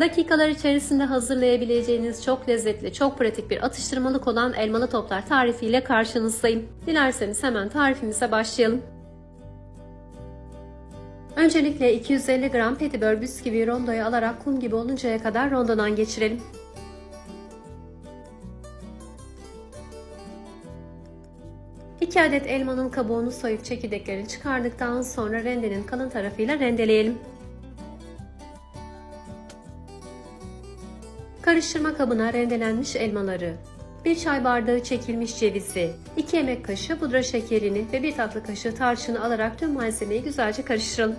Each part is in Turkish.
Dakikalar içerisinde hazırlayabileceğiniz çok lezzetli, çok pratik bir atıştırmalık olan elmalı toplar tarifiyle karşınızdayım. Dilerseniz hemen tarifimize başlayalım. Öncelikle 250 gram petibör bisküvi rondoya alarak kum gibi oluncaya kadar rondodan geçirelim. İki adet elmanın kabuğunu soyup çekirdeklerini çıkardıktan sonra rendenin kalın tarafıyla rendeleyelim. Karıştırma kabına rendelenmiş elmaları, 1 çay bardağı çekilmiş cevizi, 2 yemek kaşığı pudra şekerini ve 1 tatlı kaşığı tarçını alarak tüm malzemeyi güzelce karıştıralım.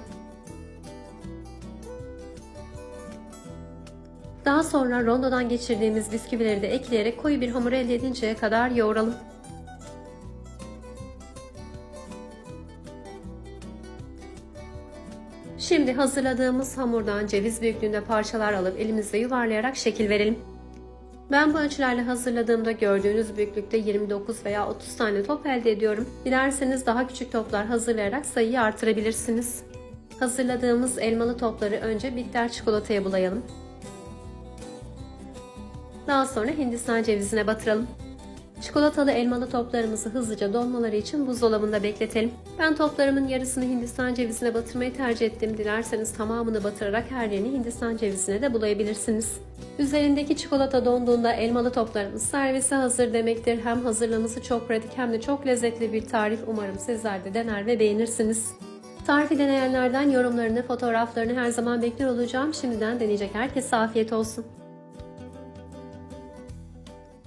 Daha sonra rondodan geçirdiğimiz bisküvileri de ekleyerek koyu bir hamur elde edinceye kadar yoğuralım. Şimdi hazırladığımız hamurdan ceviz büyüklüğünde parçalar alıp elimizle yuvarlayarak şekil verelim. Ben bu ölçülerle hazırladığımda gördüğünüz büyüklükte 29 veya 30 tane top elde ediyorum. Dilerseniz daha küçük toplar hazırlayarak sayıyı artırabilirsiniz. Hazırladığımız elmalı topları önce bitter çikolataya bulayalım. Daha sonra hindistan cevizine batıralım. Çikolatalı elmalı toplarımızı hızlıca donmaları için buzdolabında bekletelim. Ben toplarımın yarısını hindistan cevizine batırmayı tercih ettim. Dilerseniz tamamını batırarak her yerini hindistan cevizine de bulayabilirsiniz. Üzerindeki çikolata donduğunda elmalı toplarımız servise hazır demektir. Hem hazırlaması çok pratik hem de çok lezzetli bir tarif. Umarım sizler de dener ve beğenirsiniz. Tarifi deneyenlerden yorumlarını, fotoğraflarını her zaman bekliyor olacağım. Şimdiden deneyecek herkese afiyet olsun.